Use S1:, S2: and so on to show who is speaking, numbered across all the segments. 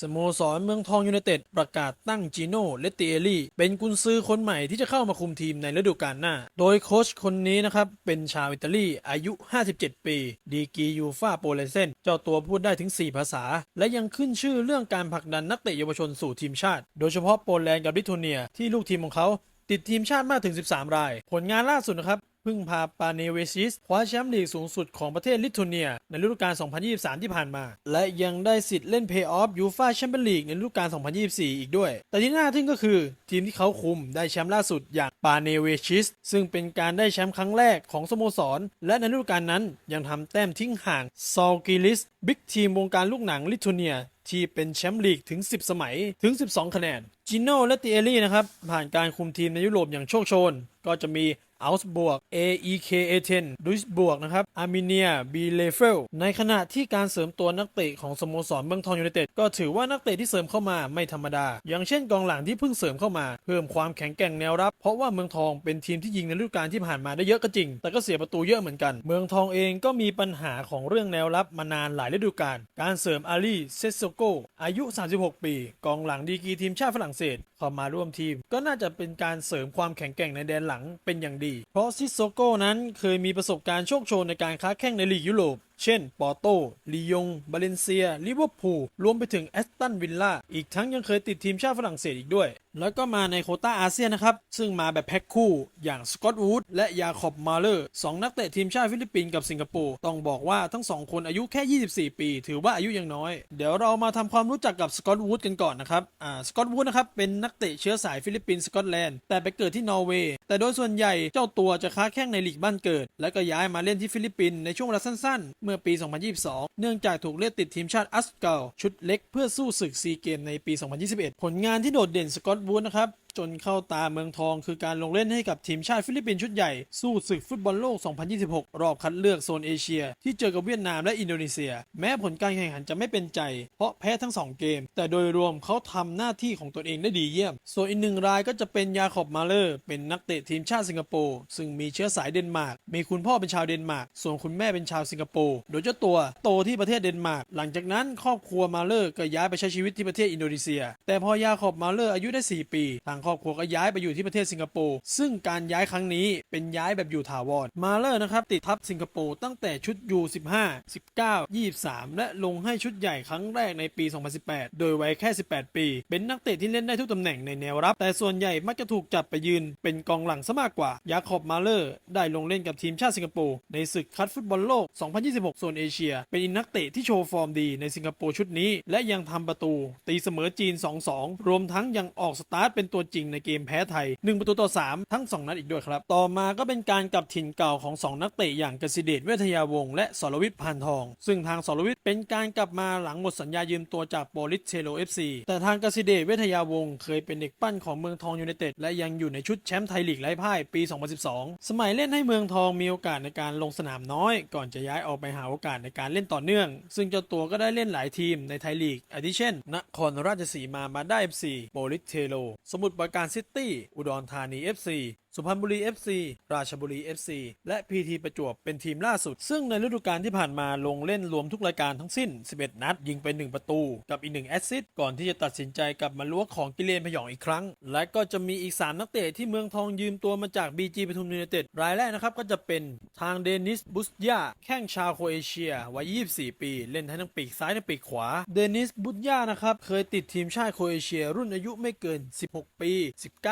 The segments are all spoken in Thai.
S1: สโมสรเมืองทองยูไนเต็ดประกาศตั้งจิโน่เลตติเอลี่เป็นกุนซือคนใหม่ที่จะเข้ามาคุมทีมในฤดูกาลหน้า โดยโค้ชคนนี้นะครับ เป็นชาวอิตาลีอายุ 57 ปี ดีกียูฟาโปเลเซนเจ้าตัวพูดได้ถึง 4 ภาษา และยังขึ้นชื่อเรื่องการผลักดันนักเตะเยาวชนสู่ทีมชาติ โดยเฉพาะโปแลนด์กับลิทัวเนียที่ลูกทีมของเขาติดทีมชาติมากถึง 13 ราย ผลงานล่าสุดนะครับ พิ่งพาปาเนเวซิสคว้าแชมป์ลีกสูงสุดของประเทศลิทัวเนีย ในฤดูกาล 2023 ที่ผ่านมา และยังได้สิทธิ์เล่นเพย์ออฟยูฟาแชมเปี้ยนลีกในฤดูกาล 2024 อีกด้วย แต่ที่น่าทึ่งก็คือ ทีมที่เขาคุมได้แชมป์ล่าสุดอย่างปาเนเวซิสซึ่งเป็นการได้แชมป์ครั้งแรกของสโมสร และในฤดูกาลนั้นยังทำแต้มทิ้งห่างซอลกิลิสบิ๊กทีมวงการลูกหนังลิทัวเนียที่เป็นแชมป์ลีกถึง 10 สมัยถึง 12 คะแนน จิโน่และติเอลี่นะครับ ผ่านการคุมทีมในยุโรปอย่างโชคโชน ก็จะมี อัลส์บวก AEK A10 ดุสบวกนะครับอาร์เมเนียบีเลเฟลในขณะที่การเสริมตัวนักเตะของสโมสรเมืองทองยูไนเต็ดก็ถือว่านักเตะที่เสริมเข้ามาไม่ธรรมดา อย่างเช่นกองหลังที่เพิ่งเสริมเข้ามา เพิ่มความแข็งแกร่งแนวรับ เพราะว่าเมืองทองเป็นทีมที่ยิงในฤดูกาลที่ผ่านมาได้เยอะก็จริง แต่ก็เสียประตูเยอะเหมือนกัน เมืองทองเองก็มีปัญหาของเรื่องแนวรับมานานหลายฤดูกาลการเสริมอาลีเซสโซโกอายุ 36 ปี กองหลังดีกีทีมชาติฝรั่งเศส เข้ามาร่วมทีม ก็น่าจะเป็นการเสริมความแข็งแกร่งในแดนหลังเป็นอย่างดี เพราะซิสโซโก้นั้นเคยมีประสบการณ์โชคโชนในการค้าแข่งในลีกยุโรปเช่น ปอโตลียง บาเลนเซีย ลิเวอร์พูล รวมไปถึงแอสตันวิลล่า อีกทั้งยังเคยติดทีมชาติฝรั่งเศสอีกด้วย แล้วก็มาในโคต้าอาเซียนนะครับ ซึ่งมาแบบแพ็คคู่ อย่างสกอตวูดและยาคอบมาเลอร์สองนักเตะทีมชาติฟิลิปปินส์กับสิงคโปร์ ต้องบอกว่าทั้งสองคนอายุแค่ 24 ปี ถือว่าอายุยังน้อย เดี๋ยวเรามาทำความรู้จักกับสกอตวูดกันก่อนนะครับ อ่า สกอตวูดนะครับ เป็นนักเตะเชื้อสายฟิลิปปินส์สกอตแลนด์ แต่ไปเกิดที่นอร์เวย์ แต่โดยส่วนใหญ่เจ้าตัวจะค้าแข่งในลีกบ้านเกิด และก็ย้ายมาเล่นที่ฟิลิปปินส์ในช่วงเวลาสั้นๆเมื่อปี 2022 เนื่องจากถูกเลือกติดทีมชาติอัสเกลชุดเล็กเพื่อสู้ศึกซีเกมในปี 2021 ผลงานที่โดดเด่นสกอตวูดนะครับ จนเข้าตาเมืองทองคือการลงเล่นให้กับทีมชาติฟิลิปปินส์ชุดใหญ่ สู้ศึกฟุตบอลโลก 2026 รอบคัดเลือกโซนเอเชีย ที่เจอกับเวียดนามและอินโดนีเซีย แม้ผลการแข่งขันจะไม่เป็นใจ เพราะแพ้ทั้ง 2 เกม แต่โดยรวมเขาทำหน้าที่ของตนเองได้ดีเยี่ยม ส่วนอีกหนึ่งรายก็จะเป็นยาขอบมาเลอร์ เป็นนักเตะทีมชาติสิงคโปร์ซึ่งมีเชื้อสายเดนมาร์กมีคุณพ่อเป็นชาวเดนมาร์กส่วนคุณแม่เป็นชาวสิงคโปร์โดยเจ้าตัวโตที่ประเทศเดนมาร์กหลังจากนั้นครอบครัวมาเลอร์ก็ย้ายไปใช้ชีวิตที่ประเทศอินโดนีเซีย แต่พอยาขอบมาเลอร์อายุได้ 4 ปีทางครอบครัวก็ย้ายไปอยู่ที่ประเทศสิงคโปร์ซึ่งการย้ายครั้งนี้เป็นย้ายแบบอยู่ถาวรมาเลอร์นะครับติดทัพสิงคโปร์ตั้งแต่ชุด U15 19 23 และลงให้ชุดใหญ่ครั้งแรกในปี 2018 โดยวัยแค่ 18 ปี เป็นนักเตะที่เล่นได้ทุกตำแหน่งในแนวรับ แต่ส่วนใหญ่มักจะถูกจับไปยืน เป็นกองหลังซะมากกว่า ยาคอบมาเลอร์ได้ลงเล่นกับทีมชาติสิงคโปร์ในศึกคัดฟุตบอลโลก 2026 โซนเอเชีย เป็นอีกนักเตะที่โชว์ฟอร์มดีในสิงคโปร์ชุดนี้ และยังทำประตู ตีเสมอจีน 2-2 รวมทั้งยังออกสตาร์ทเป็นตัวจริงในเกมแพ้ไทย 1 ประตูต่อ 3 ทั้ง 2 นัดอีกด้วยครับ ต่อมาก็เป็นการกลับถิ่นเก่าของ 2 นักเตะอย่างกสิเดชเวทยาวงศ์และสรวิทย์พานทอง ซึ่งทางสรวิทย์เป็นการกลับมาหลังหมดสัญญายืมตัวจากโปลิสเชโลเอฟซีแต่ทางกสิเดชเวทยาวงศ์เคยเป็นเด็กปั้นของเมืองทองยูไนเต็ดและยังอยู่ในชุดแชมป์ไทยลีกไร้พ่ายปี 2012 สมัยเล่นให้เมืองทองมีโอกาสในการลงสนามน้อย ก่อนจะย้ายออกไปหาโอกาสในการเล่นต่อเนื่อง ซึ่งเจ้าตัวก็ได้เล่นหลายทีมในไทยลีกอาทิเช่นนครราชสีมามาได้ FC โปลิสเทโล สมุทรประการซิตี้ อุดรธานี FC สุพรรณบุรี FC ราชบุรี FC และพีทีประจวบเป็นทีมล่าสุด ซึ่งในฤดูกาลที่ผ่านมาลงเล่นรวมทุกรายการทั้งสิ้น 11 นัด ยิงไป 1 ประตู กับอีก 1 แอสซิสต์ก่อนที่จะตัดสินใจกลับมาล้วของกิเลนพยองอีกครั้ง และก็จะมีอีก 3 นักเตะที่เมืองทองยืมตัวมาจาก BG ปทุมยูไนเต็ดรายแรกนะครับก็จะเป็นทางเดนิสบุสยาแข้งชาวโครเอเชียวัย 24 ปี เล่นทั้งปีกซ้ายและปีกขวาเดนิสบุสยานะครับเคยติดทีมชาติโครเอเชีย รุ่นอายุไม่เกิน 16 ปี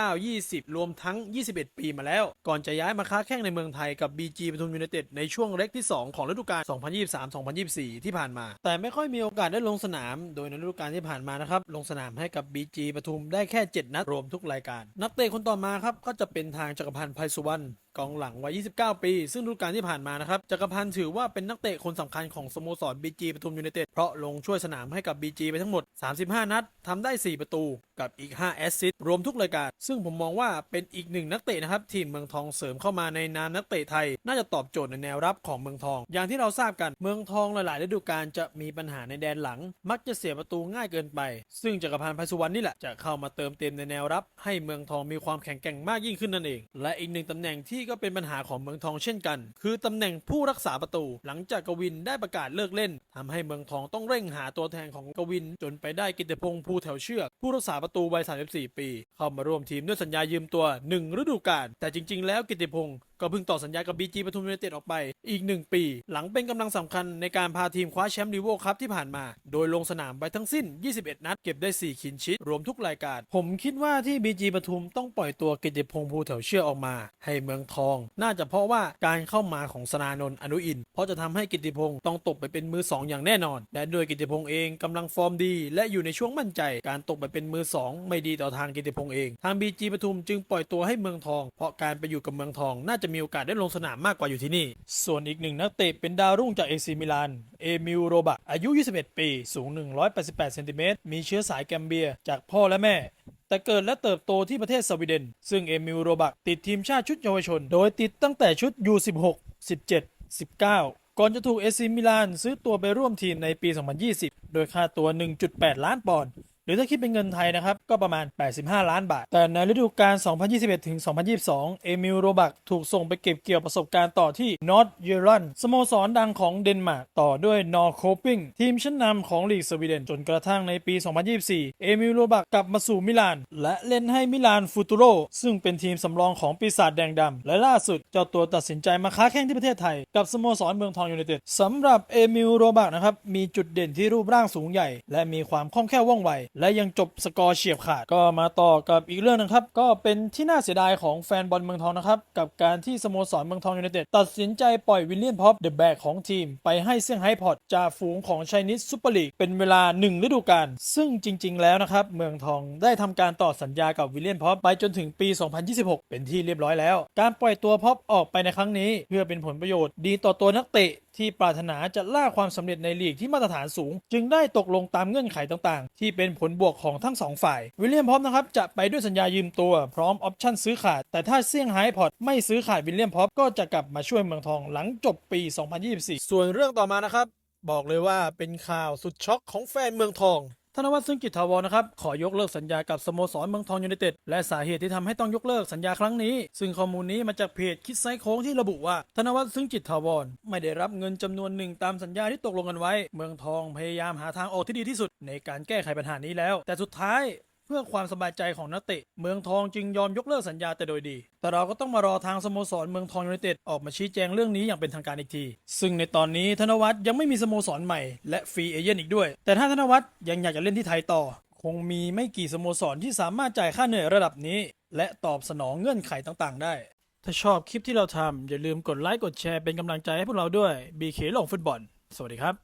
S1: 19 20 รวมทั้ง 21ปีมาแล้ว ก่อนจะย้ายมาค้าแข่งในเมืองไทยกับ BG ปทุมยูไนเต็ดในช่วงเล็กที่ 2 ของฤดูกาล 2023-2024 ที่ผ่านมา แต่ไม่ค่อยมีโอกาสได้ลงสนาม โดยในฤดูกาลที่ผ่านมานะครับ ลงสนามให้กับ BG ปทุมได้แค่ 7 นัดรวมทุกรายการ นักเตะคนต่อมาครับก็จะเป็นทางจักรพันธ์ไพสุวรรณกองหลังวัย 29 ปี ซึ่งฤดูกาลที่ผ่านมานะครับจักรพันธ์ถือว่าเป็นนักเตะคนสำคัญของสโมสร BG ปทุมยูไนเต็ดเพราะลงช่วยสนามให้กับ BG ไปทั้งหมด 35 นัดทำได้ 4 ประตูกับอีก 5 แอสซิสต์รวมทุกรายการ ซึ่งผมมองว่าเป็นอีกหนึ่งนักเตะนะครับที่เมืองทองเสริมเข้ามาในนามนักเตะไทย น่าจะตอบโจทย์ในแนวรับของเมืองทอง อย่างที่เราทราบกันเมืองทองหลายๆฤดูกาลจะมีปัญหาในแดนหลัง มักจะเสียประตูง่ายเกินไป ซึ่งจักรพันธ์ไพสุวรรณนี่แหละจะเข้ามาเติมเต็มในแนวรับ ให้เมืองทองมีความแข็งแกร่งมากยิ่งขึ้นนั่นเอง และอีกหนึ่งตำแหน่งที่ที่ก็เป็นปัญหาของเมืองทองเช่นกัน คือตำแหน่งผู้รักษาประตู หลังจากกวินได้ประกาศเลิกเล่นทำให้เมืองทองต้องเร่งหาตัวแทนของกวิน จนไปได้กิติพงษ์ภูแถวเชือก ผู้รักษาประตูวัย 34 ปี เข้ามาร่วมทีมด้วยสัญญายืมตัว 1 ฤดูกาลแต่จริง ๆ แล้วกิตติพงษ์ ก็เพิ่งต่อสัญญากับบีจีปทุมยูไนเต็ดออกไปอีก 1 ปี หลังเป็นกำลังสำคัญในการพาทีมคว้าแชมป์ลีโวคัพที่ผ่านมา โดยลงสนามไปทั้งสิ้น 21 นัด เก็บได้ 4 คินชิต รวมทุกรายการ ผมคิดว่าที่บีจีปทุมต้องปล่อยตัวกิติพงษ์ภูแถวเชื่อออกมา ให้เมืองทอง น่าจะเพราะว่าการเข้ามาของสนานนท์อนุอิน เพราะจะทำให้กิติพงษ์ต้องตกไปเป็นมือสองอย่างแน่นอน และโดยกิติพงษ์เองกำลังฟอร์มดี และอยู่ในช่วงมั่นใจ การตกไปเป็นมือสองไม่ดีต่อทางกิตติพงษ์เอง ทางบีจีปทุมจึงปล่อยตัวให้เมืองทอง เพราะการไปอยู่กับเมืองทองน่าจะมีโอกาสได้ลงสนามมากกว่าอยู่ที่นี่ ส่วนอีกหนึ่งนักเตะเป็นดาวรุ่งจากเอซีมิลาน เอมิลโรบักอายุ 21 ปี สูง 188เซนติเมตร มีเชื้อสายแกมเบียจากพ่อและแม่ แต่เกิดและเติบโตที่ประเทศสวีเดน ซึ่งเอมิลโรบักติดทีมชาติชุดเยาวชน โดยติดตั้งแต่ชุด U16 17 19ก่อนจะถูกเอซิมิลานซื้อตัวไปร่วมทีมในปี 2020 โดยค่าตัว 1.8 ล้านปอนด์ หรือถ้าคิดเป็นเงินไทยนะครับ ก็ประมาณ 85 ล้านบาท แต่ในฤดูกาล 2021 ถึง 2022 เอมิลโรบักถูกส่งไปเก็บเกี่ยวประสบการณ์ต่อที่นอร์ทเยรันสโมสรดังของเดนมาร์กต่อด้วยนอร์โคปิงทีมชั้นนำของลีกสวีเดน จนกระทั่งในปี 2024 เอมิลโรบักกลับมาสู่มิลาน และเล่นให้มิลานฟูตูโรซึ่งเป็นทีมสำรองของปีศาจแดงดำและล่าสุดเจ้าตัวตัดสินใจมาค้าแข่งที่ประเทศไทยกับสโมสรเมืองทองยูไนเต็ดสำหรับเอมิลโรบักนะครับมีจุดเด่นที่รูปร่างสูงใหญ่ และมีความคล่องแคล่วว่องไวและยังจบสกอร์เฉียบขาดก็มาต่อกับอีกเรื่องหนึงครับ ก็เป็นที่น่าเสียดายของแฟนบอลเมืองทองนะครับ กับการที่สโมสรเมืองทองยูไนเต็ดตัดสินใจปล่อยวิลเลียนพ็อปเดอะแบกของทีม ไปให้เซี่ยงไฮ้พอตจ่าฝูงของไชนีสซูเปอร์ลีกเป็นเวลา 1 ฤดูกาลซึ่งจริง ๆ แล้วนะครับ เมืองทองได้ทำการต่อสัญญากับวิลเลียนพ็อปไปจนถึงปี 2026 เป็นที่เรียบร้อยแล้ว การปล่อยตัวพ็อปออกไปในครั้งนี้ เพื่อเป็นผลประโยชน์ดีต่อตัวนักเตะ ที่ปรารถนาจะล่าความสำเร็จในลีกที่มาตรฐานสูง จึงได้ตกลงตามเงื่อนไขต่างๆ ที่เป็นผลบวกของทั้งสองฝ่าย วิลเลียมพอปนะครับจะไปด้วยสัญญายืมตัวพร้อมออปชั่นซื้อขาด แต่ถ้าเซี่ยงไฮ้พอตไม่ซื้อขาดวิลเลียมพอปก็จะกลับมาช่วยเมืองทองหลังจบปี 2024 ส่วนเรื่องต่อมานะครับบอกเลยว่าเป็นข่าวสุดช็อกของแฟนเมืองทอง ธนวัฒน์ซึ่งกิจทาวรนะครับ ขอยกเลิกสัญญากับสโมสรเมืองทองยูไนเต็ดและสาเหตุที่ทำให้ต้องยกเลิกสัญญาครั้งนี้ ซึ่งข้อมูลนี้มาจากเพจคิดไซโค้งที่ระบุว่า ธนวัฒน์ซึ่งจิตทาวรไม่ได้รับเงินจำนวนหนึ่งตามสัญญาที่ตกลงกันไว้ เมืองทองพยายามหาทางออกที่ดีที่สุด ในการแก้ไขปัญหานี้แล้ว แต่สุดท้าย พื่อความสบายใจของนักเตะ เมืองทองจึงยอมยกเลิกสัญญาแต่โดยดี แต่เราก็ต้องมารอทางสโมสรเมืองทองยูไนเต็ดออกมาชี้แจงเรื่องนี้อย่างเป็นทางการอีกที ซึ่งในตอนนี้ธนวัฒน์ยังไม่มีสโมสรใหม่และฟรีเอเย่นอีกด้วย แต่ถ้าธนวัฒน์ยังอยากจะเล่นที่ไทยต่อ คงมีไม่กี่สโมสรที่สามารถจ่ายค่าเหนื่อยระดับนี้ และตอบสนองเงื่อนไขต่างๆ ได้ ถ้าชอบคลิปที่เราทำอย่าลืมกดไลค์กดแชร์เป็นกำลังใจให้พวกเราด้วย BK ลงฟุตบอล สวัสดีครับ